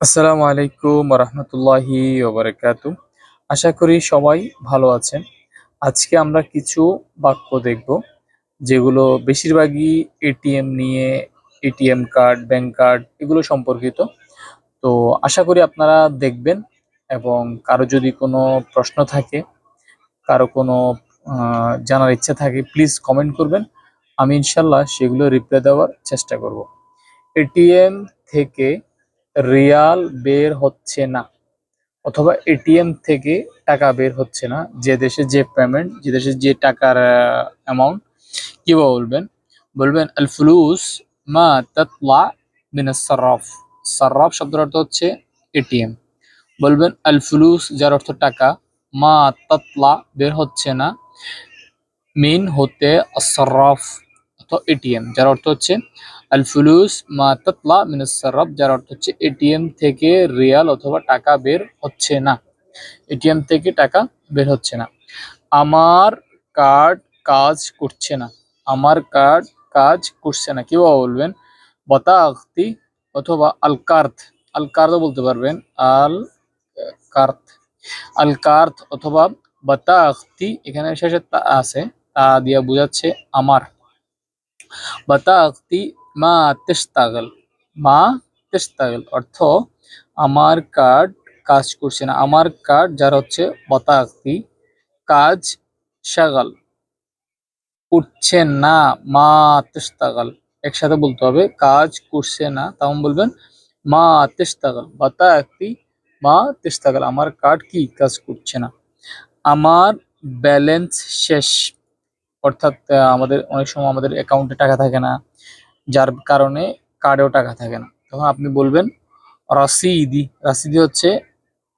আসসালামু আলাইকুম রহমতুল্লাহি ওবরাকাতু। আশা করি সবাই ভালো আছেন। আজকে আমরা কিছু বাক্য দেখব, যেগুলো বেশিরভাগই এটিএম নিয়ে, এটিএম কার্ড, ব্যাংক কার্ড এগুলো সম্পর্কিত। তো আশা করি আপনারা দেখবেন এবং কারও যদি কোনো প্রশ্ন থাকে, কারও কোনো জানার ইচ্ছা থাকে, প্লিজ কমেন্ট করবেন। আমি ইনশাল্লাহ সেগুলো রিপ্লাই দেওয়ার চেষ্টা করব। এটিএম থেকে রিয়াল বের হচ্ছে না, অথবা এটিএম থেকে টাকা বের হচ্ছে না, যে দেশে যে পেমেন্ট যে দেশে যে টাকার অ্যামাউন্ট কীভাবে বলবেন? বলবেন আল ফুলুস মা তাতলা মিনাস সার্রাফ। সার্রাফ শব্দের অর্থ হচ্ছে এটিএম। বলবেন আল ফুলুস যার অর্থ টাকা, মা তাতলা বের হচ্ছে না, মিন হতে সার্রাফ অথবা এটিএম। যার অর্থ হচ্ছে আল ফুলুস মা তাতলা মিনাস সার্রাফ যার অর্থ হচ্ছে এটিএম থেকে রিয়াল অথবা টাকা বের হচ্ছে না। এটিএম থেকে টাকা বের হচ্ছে না। আমার কার্ড কাজ করছে না। আমার কার্ড কাজ করছে না। কীভাবে বলবেন? বতাক্তি অথবা আল কার্থ আল বলতে পারবেন। আল কার্থ। আল কার্থ অথবা বতাক্তি এখানে শেষে তা আছে। তা দিয়ে বোঝাচ্ছে আমার। বতাক্তি মা তেস্তাগল মা তেস্তাগল অর্থ আমার কার্ড কাজ করছে না। আমার কার্ড যার হচ্ছে বতাক্তি। কাজ শাগাল করছে না মা তেস্তাগল একসাথে বলতে হবে, কাজ করছে না। তখন বলবেন, মা তেস্তাগল বতাক্তি, মা তেস্তাগল আমার কার্ড কি কাজ করছে না। আমার ব্যালেন্স শেষ। অর্থাৎ আমাদের অনেক সময় আমাদের অ্যাকাউন্টে টাকা থাকে না। যার কারণে কার্ডেও টাকা থাকে না। তখন আপনি বলবেন, রসিদি। রসিদি হচ্ছে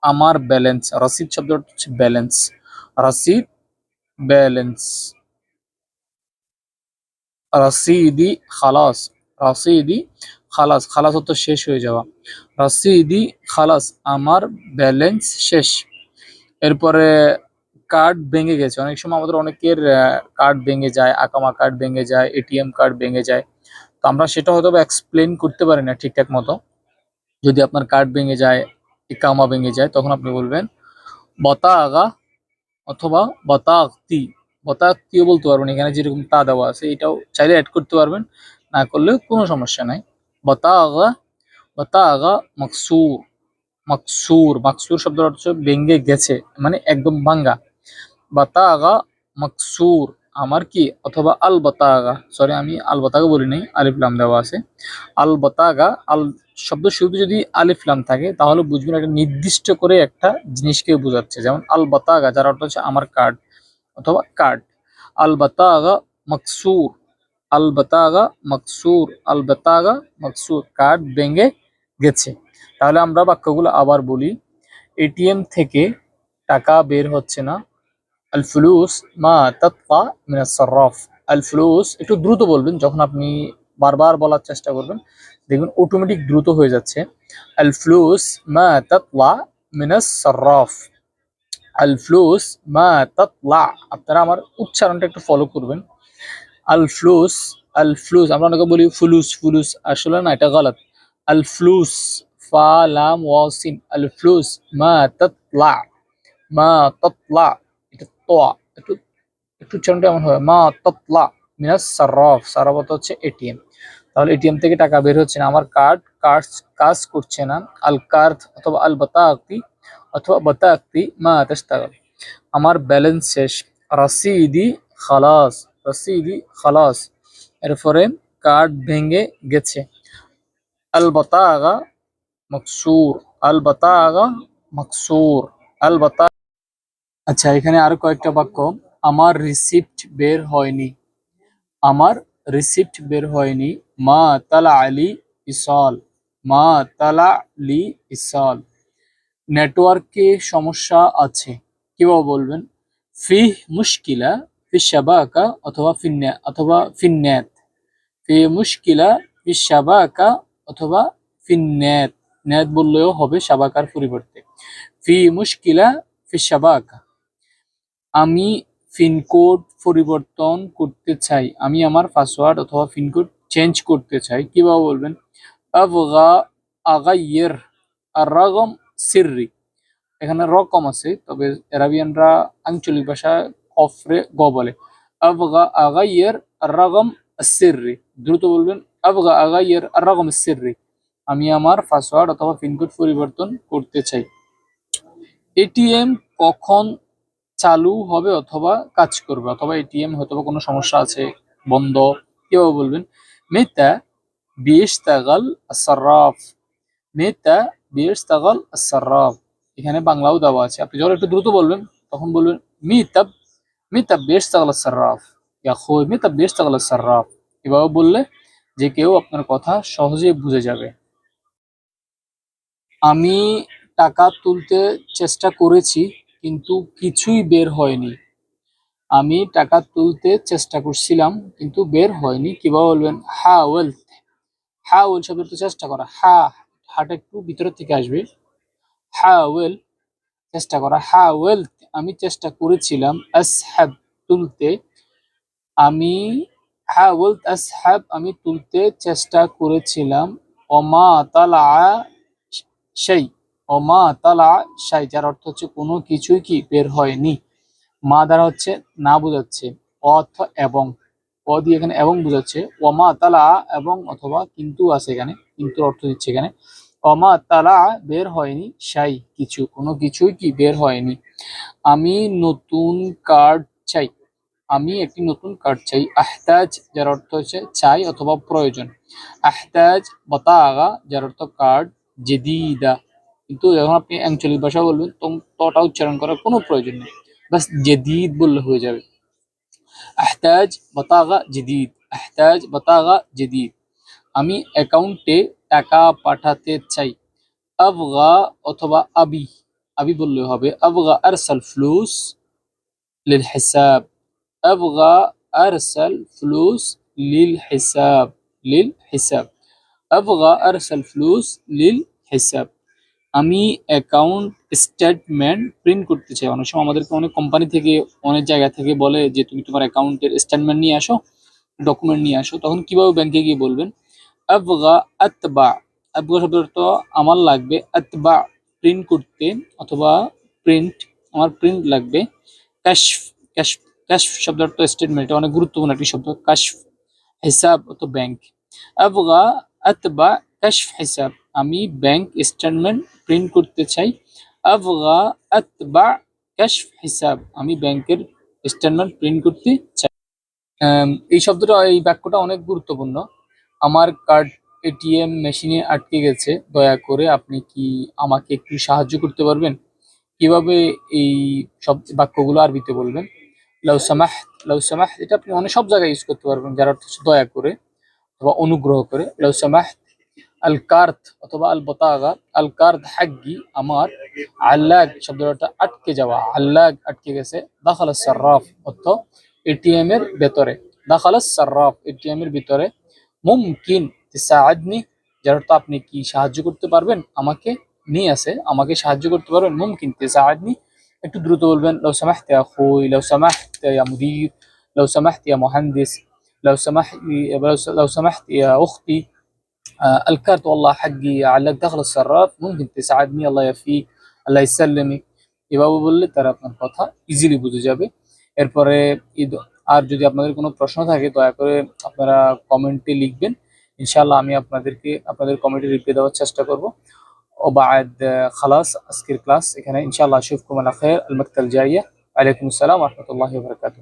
আমার ব্যালেন্স রসিদ শব্দটা হচ্ছে ব্যালেন্স রসিদ ব্যালেন্স রসিদি, খালাস। রসিদি, খালাস। খালাস হতো শেষ হয়ে যাওয়া। রসিদি, খালাস। আমার ব্যালেন্স শেষ। এরপরে কার্ড ভেঙে গেছে। অনেক সময় আমাদের অনেকের কার্ড ভেঙে যায়, আকামা কার্ড ভেঙে যায় এটিএম কার্ড ভেঙে যায়। তো আমরা সেটা হয়তো এক্সপ্লেন করতে পারি না ঠিকঠাক মতো। যদি আপনার কার্ড ভেঙে যায়, ইকামা ভেঙে যায়, তখন আপনি বলবেন বতা আগা অথবা বতাক্তি বতাক্তিও বলতে পারবেন, এখানে যেরকম তা দেওয়া আছে, এটাও চাইলে অ্যাড করতে পারবেন, না করলেও কোনো সমস্যা নাই। বতা আগা বতা আগা মকসুর মকসুর মকসুর শব্দের অর্থ ভেঙে গেছে মানে একদম ভাঙ্গা। বতা বাতাগা মকসুর আমার কি অথবা আল বাতাগা সরি আমি আল বাতাগা বলি নাই আলিফলাম দেওয়া আছে। আল বাতাগা আল শব্দ শুরুতে যদি আলিফলাম থাকে, তাহলে বুঝবেন একটা নির্দিষ্ট করে একটা জিনিসকে বোঝাচ্ছে। যেমন আল বাতাগা যার অর্থ হচ্ছে আমার কার্ড অথবা কার্ড আল বাতাগা মকসুর। আল বাতাগা মকসুর। আল বাতাগা মকসুর। কার্ড ভেঙে গেছে। তাহলে আমরা বাক্যগুলো আবার বলি। এটিএম থেকে টাকা বের হচ্ছে না। আল ফুলুস মা তাতফা মিনাস সার্রাফ আল ফুলুস একটু দ্রুত বলবেন যখন আপনি বারবার বলার চেষ্টা করবেন। দেখবেন অটোমেটিক দ্রুত হয়ে যাচ্ছে। আল ফুলুস মা তাতলা মিনাস সার্রাফ আল ফুলুস মা তাতলা আপনারা আমার উচ্চারণটা একটু ফলো করবেন। আল ফ্লুস আল আমরা অনেকে বলি ফুলুস ফুলুস। আসলে না, এটা গলত। আল ফ্লুস ফা লাম ওয়াসিন আল ফ্লুস মা তাতলা মা এটা তোয়া একটু একটু উচ্চারণটা এমন হবে। মা তাতলা মিনাস সারফ। সারফ অর্থ হচ্ছে এটিএম। তাহলে এটিএম থেকে টাকা বের হচ্ছে না। আমার কার্ড কার্ড কাজ করছে না। আল কার্ড অথবা আল বাতাক্তি অথবা বাতাক্তি মা তাস্তাগল আমার ব্যালেন্স শেষ। রসিদি খালাস। রসিদি খালাস। এরপরে কার্ড ভেঙে গেছে। আল বাতাগা মকসুর। আল বাতাগা মকসুর। আল বাতা আচ্ছা এখানে আরও কয়েকটা বাক্য। আমার রিসিপ্ট বের হয়নি। আমার রিসিপ্ট বের হয়নি। মা তালা আলী ইসল। মা তালা লি ইসল। নেটওয়ার্কে সমস্যা আছে। কীভাবে বলবেন? ফি মুশকিলা ফি শাবাকা অথবা ফিন্না অথবা ফিন্নাত ফি মুশকিলা ফি শাবাকা অথবা ফিন্নাত নেত বললেও হবে শাবাকার পরিবর্তে। ফি মুশকিলা ফি শাবাকা। আমি পিনকোড পরিবর্তন করতে চাই। আমি আমার পাসওয়ার্ড অথবা পিনকোড চেঞ্জ করতে চাই। কীভাবে বলবেন? আবগা আগাইয়ের আর রাগম সিররি। এখানে রকম আছে, তবে এরাবিয়ানরা আঞ্চলিক ভাষা কফরে গ বলে। আবগা আগাইয়ের রাগম সিররি। দ্রুত বলবেন, আবগা আগাইয়ের রাগম সিররি। আমি আমার পাসওয়ার্ড অথবা পিনকোড পরিবর্তন করতে চাই। এটিএম কখন চালু হবে অথবা কাজ করবে, অথবা এটিএম হয়তো কোনো সমস্যা আছে, বন্ধ কীভাবে বলবেন। মেতা বিয়েশতাগাল সার্রাফ মেতা বিয়েশতাগাল সার্রাফ এখানে বাংলাও দেওয়া আছে। আপনি যখন একটু দ্রুত বলবেন, তখন বলবেন, মিতাব মিতাব বিয়েশতাগাল সার্রাফ ইয়া খোয় মিতাব বিয়েশতাগাল সার্রাফ এভাবে বললে যে কেউ আপনার কথা সহজেই বুঝে যাবে। আমি টাকা তুলতে চেষ্টা করেছি কিন্তু কিছুই বের হয়নি। আমি টাকা তুলতে চেষ্টা করছিলাম, কিন্তু বের হয়নি। কীভাবে বলবেন? হা ওয়েল হা ওয়েল শব্দটা চেষ্টা করা। হা, হাটা একটু ভিতরের থেকে আসবে। হা ওয়েল চেষ্টা করা। হা ওয়েল আমি চেষ্টা করেছিলাম। আসহাব তুলতে। আমি, হা ওয়েল আসহাব আমি তুলতে চেষ্টা করেছিলাম। অমা তালা সেই। অমা তালা সাই, যার অর্থ হচ্ছে কোনো কিছুই কি বের হয়নি। মা দ্বারা হচ্ছে না বোঝাচ্ছে। অর্থ এবং, অ দিয়ে এখানে এবং বোঝাচ্ছে। অমা তালা এবং অথবা কিন্তু আছে এখানে, কিন্তু অর্থ দিচ্ছে এখানে। অমা তালা বের হয়নি, সাই কিছু, কোনো কিছুই কি বের হয়নি। আমি নতুন কার্ড চাই, আমি একটি নতুন কার্ড চাই। আহতাজ, যার অর্থ হচ্ছে চাই অথবা প্রয়োজন। আহতাজ বতাগা, যার অর্থ কার্ড। জেদিদা। কিন্তু যখন আপনি আঞ্চলিক ভাষা বলবেন তখন তটা উচ্চারণ করার কোনো প্রয়োজন নেই। বাস জেদিদ বললে হয়ে যাবে। আহতাজ বতাগা জেদিদ। আহতাজ বতাগা জেদিদ। আমি অ্যাকাউন্টে টাকা পাঠাতে চাই। আবগা অথবা আবি। আবি বললে হবে, আবগা আরসাল ফ্লুস লিল হিসাব। আবগা আরসাল ফ্লুস লিল হিসাব। লিল হিসাব। আবগা আরসাল ফ্লুস লিল হিসাব। আমি অ্যাকাউন্ট স্টেটমেন্ট প্রিন্ট করতে চাই। অনেক সময় আমাদেরকে অনেক কোম্পানি থেকে, অনেক জায়গা থেকে বলে যে, তুমি তোমার অ্যাকাউন্টের স্টেটমেন্ট নিয়ে আসো ডকুমেন্ট নিয়ে আসো। তখন কীভাবে ব্যাংকে গিয়ে বলবেন? আবগা আতবা। আবগা শব্দের অর্থ আমার লাগবে, আতবা প্রিন্ট করতে অথবা প্রিন্ট আমার প্রিন্ট লাগবে। ক্যাশ ক্যাশ ক্যাশ শব্দের অর্থ স্টেটমেন্ট অনেক গুরুত্বপূর্ণ একটি শব্দ। ক্যাশ হিসাব অত ব্যাংক আবগা আতবা কাশফ হিসাব আমি ব্যাংক স্টেটমেন্ট প্রিন্ট করতে চাই। আবগা আতবা কাশফ হিসাব আমি ব্যাংকের স্টেটমেন্ট প্রিন্ট করতে চাই। আম, এই শব্দটা এই বাক্যটা অনেক গুরুত্বপূর্ণ। আমার কার্ড এটিএম মেশিনে আটকে গেছে। দয়া করে আপনি কি আমাকে একটু সাহায্য করতে পারবেন? কীভাবে এই সব বাক্যগুলো আরবিতে বলবেন? লাউ সামাহ লাউ সামাহ এটা আপনি অনেক সব জায়গায় ইউজ করতে পারবেন যার অর্থ দয়া করে অথবা অনুগ্রহ করে। লাউ সামাহ আল কার্থ অথবা আল বতাগা আল কার্থ হাগ্গি, আমার, আল্লাগ শব্দটা আটকে যাওয়া, আল্লাগ আটকে গেছে, দাখাল সার্রাফ অর্থ এটিএম এর ভেতরে, দাখাল সার্রাফ এটিএম এর ভিতরে, মুমকিন সাহায্নি যার অর্থ আপনি কি সাহায্য করতে পারবেন? আমাকে নিয়ে আসে, আমাকে সাহায্য করতে পারবেন? মুমকিন সাহায্নি একটু দ্রুত বলবেন, লাউ সামাহতে ইয়া খুই, লাউ সামাহতে ইয়া মুদির, লাউ সামাহতে ইয়া মুহান্দিস, লাউ সামাহতি লাউ সামাহতে ইয়া উখতি। آه الكارت والله حقي علق داخل الصراف ممكن تساعدني الله يفيك الله يسلمك এভাবে বললে তারা আপনার কথা ইজিলি বুঝে যাবে এরপরে ঈদ- আর যদি আপনাদের কোনো প্রশ্ন থাকে দয়া করে আপনারা কমেন্টে লিখবেন ইনশাআল্লাহ আমি আপনাদেরকে আপনাদের কমেন্টে রিপ্লাই দেওয়ার চেষ্টা করব وبعد آه، خلاص আজকের ক্লাস এখানে ইনশাআল্লাহ اشوفكم على خير المكتب الجايه عليكم السلام ورحمه الله وبركاته